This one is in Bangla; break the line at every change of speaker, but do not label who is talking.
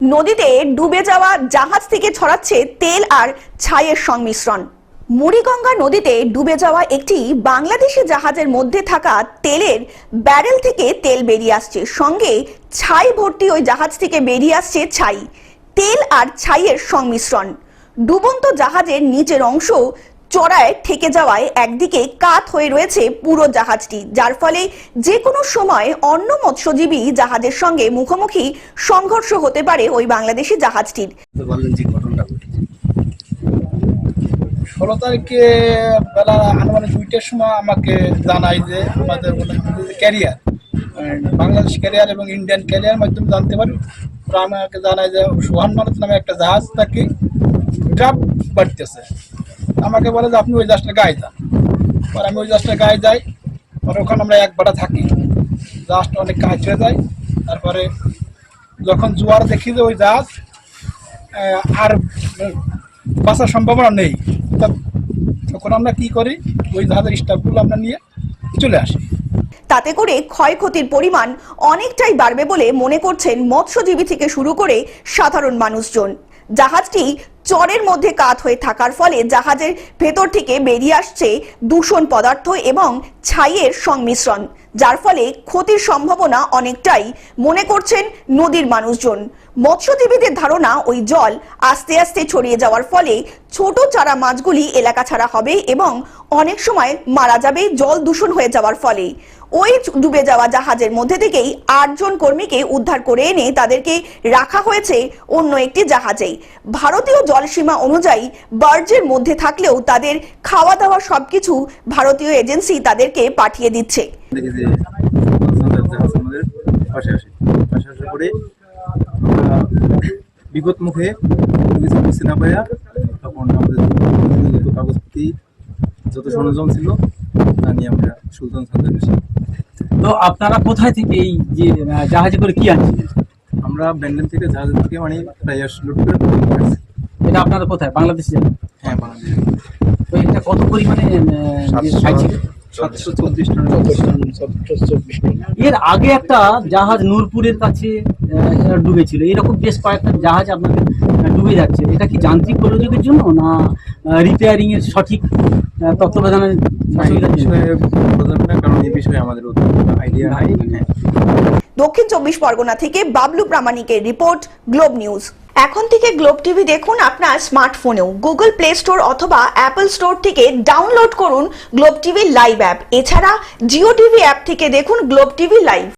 নদীতে ডুবে যাওয়া জাহাজ থেকে ছড়াচ্ছে তেল আর ছাইয়ের সংমিশ্রণ। মুড়িগঙ্গা নদীতে ডুবে যাওয়া একটি বাংলাদেশি জাহাজের মধ্যে থাকা তেলের ব্যারেল থেকে তেল বেরিয়ে আসছে। সঙ্গে ছাই ভর্তি ওই জাহাজ থেকে বেরিয়ে আসছে ছাই। তেল আর ছাইয়ের সংমিশ্রণ। ডুবন্ত জাহাজের নিচের অংশ চড়ায় ঠেকে যাওয়ায় একদিকে কাত হয়ে রয়েছে পুরো জাহাজটি যার ফলে যে কোনো সময় অন্য মৎস্যজীবী জাহাজের সঙ্গে মুখোমুখি সংঘর্ষ হতে পারে ওই বাংলাদেশি জাহাজটির।
তো বললেন যে ঘটনাটা
ষোলো তারিখে বেলা আনুমানিক দুইটার সময় আমাকে জানায় যে আমাদের ক্যারিয়ার বাংলাদেশ ক্যারিয়ার এবং ইন্ডিয়ান ক্যারিয়ার মাধ্যমে জানতে পারি। আমাকে জানায় যে সোহান মানত নামে একটা জাহাজ তাকে ড্রাফ বাড়তেছে। আমাকে বলে যে, আপনি ওই জাহাজটা গায়ে যান। পরে আমি ওই জাহাজটা গায়ে যাই। পরে ওখানে আমরা এক বাটা থাকি। জাহাজটা অনেক কাজ হয়ে যায়। তারপরে যখন জোয়ার দেখি যে ওই জাহাজ আর বাঁচার সম্ভাবনা নেই। তখন আমরা কি করি? ওই জাহাজের স্টাফগুলো আমরা নিয়ে চলে আসি।
তাতে করে ক্ষয়ক্ষতির পরিমাণ অনেকটাই বাড়বে বলে মনে করছেন মৎস্যজীবী থেকে শুরু করে সাধারণ মানুষজন। জাহাজটি চরের মধ্যে কাত হয়ে থাকার ফলে জাহাজের ভেতর থেকে বেরিয়ে আসছে দূষণ পদার্থ এবং ছাইয়ের সংমিশ্রণ, যার ফলে ক্ষতির সম্ভাবনা অনেকটাই, মনে করছেন নদীর মানুষজন। মৎস্যজীবীদের ধারণা, ওই জল আস্তে আস্তে ছড়িয়ে যাওয়ার ফলে ছোট চারা মাছগুলি এলাকা ছাড়া হবে এবং অনেক সময় মারা যাবে, জল দূষণ হয়ে যাওয়ার ফলে। ওই ডুবে যাওয়া জাহাজের মধ্যে থেকেই আটজন কর্মীকে উদ্ধার করে এনে তাদেরকে রাখা হয়েছে অন্য একটি জাহাজেই। ভারতীয় জলসীমা অনুযায়ী বার্জের মধ্যে থাকলেও তাদের খাওয়া দাওয়া সবকিছু ভারতীয় এজেন্সি তাদেরকে পাঠিয়ে দিচ্ছে।
বিপদ মুখে তখন আমাদের যত কাগজপাতি যত সরঞ্জাম ছিল তা নিয়ে আমরা সুলতান সান্দার আসি
তো আপনারা কোথায় থেকে এই যে জাহাজে করে কি আনছিলেন?
আমরা ব্যান্ডেন থেকে জাহাজ থেকে মানে প্রায় লোড করে
এটা আপনারা কোথায়? বাংলাদেশে? যাবেন
হ্যাঁ বাংলাদেশ।
তো এটা কত পরিমাণে আহ, যে ছাই
চব্বিশ টন
এর আগে একটা জাহাজ নূরপুরের কাছে ডুবেছিল। এরকম বেশ কয়েকটা জাহাজ আপনাদের ডুবে যাচ্ছে। এটা কি যান্ত্রিক গোলযোগের জন্য না রিপেয়ারিং এর সঠিক তত্ত্বাবধানের
কারণ এই বিষয়ে আমাদের আইডিয়া নাই হ্যাঁ
দক্ষিণ চব্বিশ পরগনা থেকে বাবলু প্রামাণিকের রিপোর্ট গ্লোব নিউজ। এখন থেকে গ্লোব টিভি দেখুন আপনার স্মার্টফোনেও। গুগল প্লে স্টোর অথবা অ্যাপল স্টোর থেকে ডাউনলোড করুন গ্লোব টিভি লাইভ অ্যাপ। এছাড়া জিও টিভি অ্যাপ থেকে দেখুন গ্লোব টিভি লাইভ।